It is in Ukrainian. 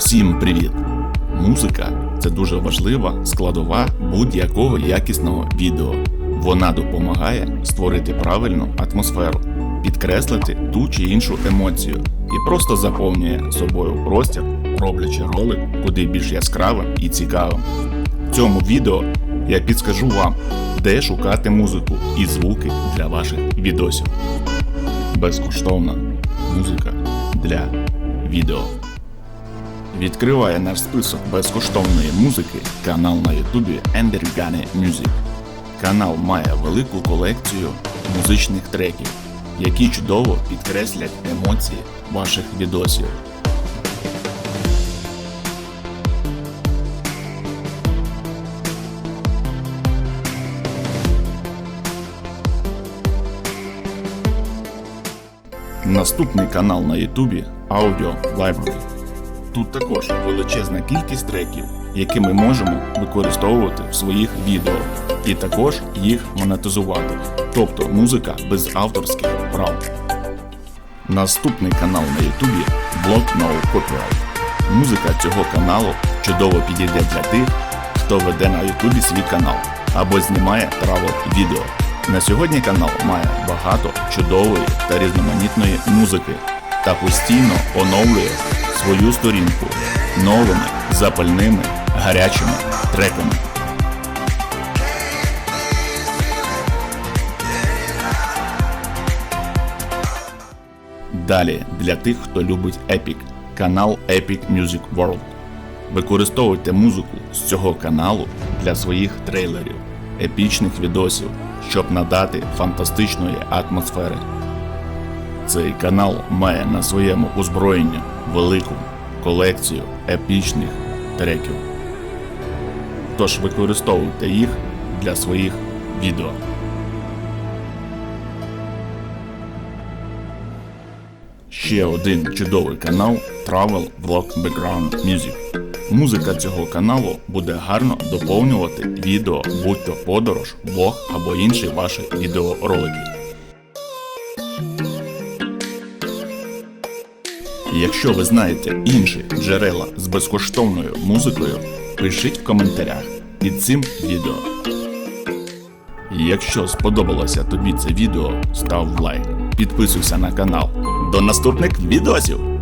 Всім привіт! Музика це дуже важлива складова будь-якого якісного відео. Вона допомагає створити правильну атмосферу, підкреслити ту чи іншу емоцію і просто заповнює собою простір, роблячи ролик куди більш яскравим і цікавим. В цьому відео я підскажу вам, де шукати музику і звуки для ваших відосів. Безкоштовна музика для відео. Відкриває наш список безкоштовної музики канал на Ютубі Endergane Music. Канал має велику колекцію музичних треків, які чудово підкреслять емоції ваших відосів. Наступний канал на Ютубі Audio Library. Тут також величезна кількість треків, які ми можемо використовувати в своїх відео, і також їх монетизувати, тобто музика без авторських прав. Наступний канал на Ютубі Blog No Copyright. Музика цього каналу чудово підійде для тих, хто веде на Ютубі свій канал або знімає travel відео. На сьогодні канал має багато чудової та різноманітної музики та постійно оновлює свою сторінку новими запальними гарячими треками. Далі для тих, хто любить Epic, канал Epic Music World. Використовуйте музику з цього каналу для своїх трейлерів, епічних відосів, щоб надати фантастичної атмосфери. Цей канал має на своєму озброєнні велику колекцію епічних треків. Тож використовуйте їх для своїх відео. Ще один чудовий канал Travel Vlog Background Music. Музика цього каналу буде гарно доповнювати відео, будь то подорож, блог або інші ваші відеоролики. Якщо ви знаєте інші джерела з безкоштовною музикою, пишіть в коментарях під цим відео. Якщо сподобалося тобі це відео, став лайк, підписуйся на канал. До наступних відосів!